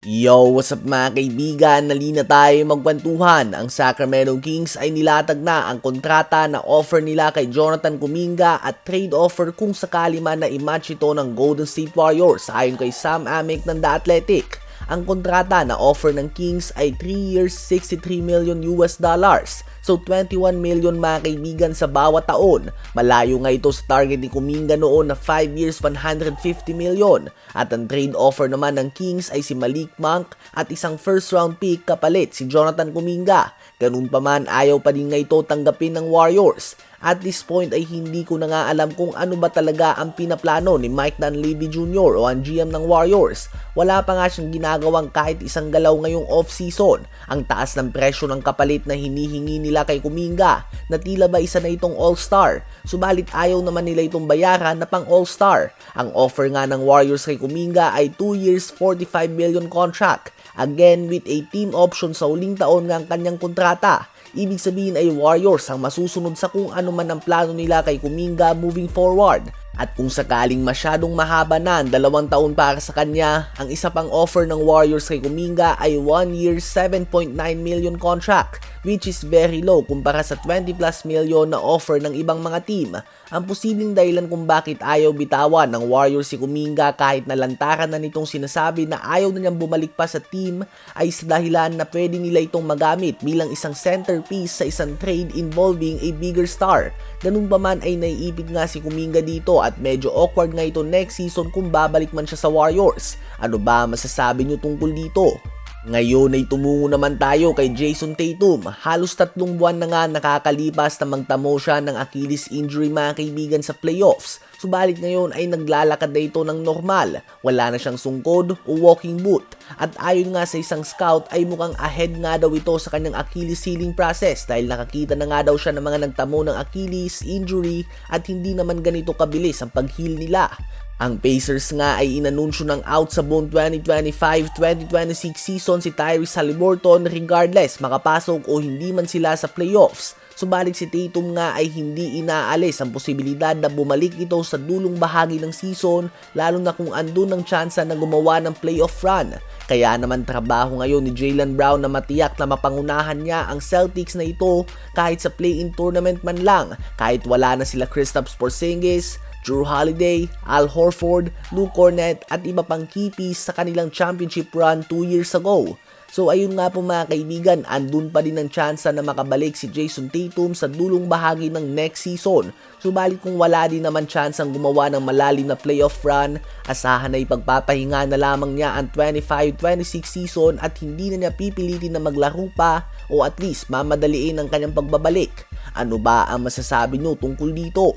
Yo, what's up mga kaibigan? Nalina tayo magkwentuhan. Ang Sacramento Kings ay nilatag na ang kontrata na offer nila kay Jonathan Kuminga at trade offer kung sakali man na i-match ito ng Golden State Warriors ayon kay Sam Amick ng The Athletic. Ang kontrata na offer ng Kings ay 3 years 63 million US dollars. So 21 million mga kaibigan sa bawat taon. Malayo nga ito sa target ni Kuminga noon na 5 years 150 million. At ang trade offer naman ng Kings ay si Malik Monk at isang first round pick kapalit si Jonathan Kuminga. Ganun pa man ayaw pa din nga ito tanggapin ng Warriors. At this point ay hindi ko na nga alam kung ano ba talaga ang pinaplano ni Mike Dunleavy Jr. o ang GM ng Warriors. Wala pa nga siyang ginagawang kahit isang galaw ngayong off-season. Ang taas ng presyo ng kapalit na hinihingi nila kay Kuminga na tila ba isa na itong all-star. Subalit ayaw naman nila itong bayaran na pang all-star. Ang offer nga ng Warriors kay Kuminga ay 2 years 45 million contract. Again with a team option sa uling taon ang kanyang kontrata. Ibig sabihin ay Warriors ang masusunod sa kung ano man ang plano nila kay Kuminga moving forward. At kung sakaling masyadong mahaba na ang dalawang taon para sa kanya, ang isa pang offer ng Warriors kay Kuminga ay 1 year 7.9 million contract which is very low kumpara sa 20 plus million na offer ng ibang mga team. Ang posibleng dahilan kung bakit ayaw bitawan ng Warriors si Kuminga kahit nalantaran na nitong sinasabi na ayaw na niyang bumalik pa sa team ay sa dahilan na pwede nila itong magamit bilang isang centerpiece sa isang trade involving a bigger star. Ganun pa man ay naiipit nga si Kuminga dito medyo awkward nga ito next season kung babalik man siya sa Warriors. Ano ba masasabi niyo tungkol dito? Ngayon ay tumungo naman tayo kay Jason Tatum. Halos tatlong buwan na nga nakakalipas na magtamo siya ng Achilles injury mga kaibigan sa playoffs. Subalit ngayon ay naglalakad na ito ng normal. Wala na siyang sungkod o walking boot. At ayon nga sa isang scout ay mukhang ahead nga daw ito sa kanyang Achilles healing process dahil nakakita na nga daw siya ng mga nagtamo ng Achilles injury at hindi naman ganito kabilis ang pag-heal nila. Ang Pacers nga ay inanunsyo ng out sa buong 2025-2026 season si Tyrese Halliburton regardless makapasok o hindi man sila sa playoffs. Subalit si Tatum nga ay hindi inaalis ang posibilidad na bumalik ito sa dulong bahagi ng season lalo na kung andun ang tsansa na gumawa ng playoff run. Kaya naman trabaho ngayon ni Jalen Brown na matiyak na mapangunahan niya ang Celtics na ito kahit sa play-in tournament man lang kahit wala na sila Kristaps Porzingis, Drew Holiday, Al Horford, Luke Cornett at iba pang piece sa kanilang championship run 2 years ago. So ayun nga po mga kaibigan, andun pa din ang tsansa na makabalik si Jason Tatum sa dulong bahagi ng next season. Subalit kung wala din naman tsansang gumawa ng malalim na playoff run, asahan na ipagpapahinga na lamang niya ang 25-26 season at hindi na niya pipilitin na maglaro pa o at least mamadaliin ang kanyang pagbabalik. Ano ba ang masasabi nyo tungkol dito?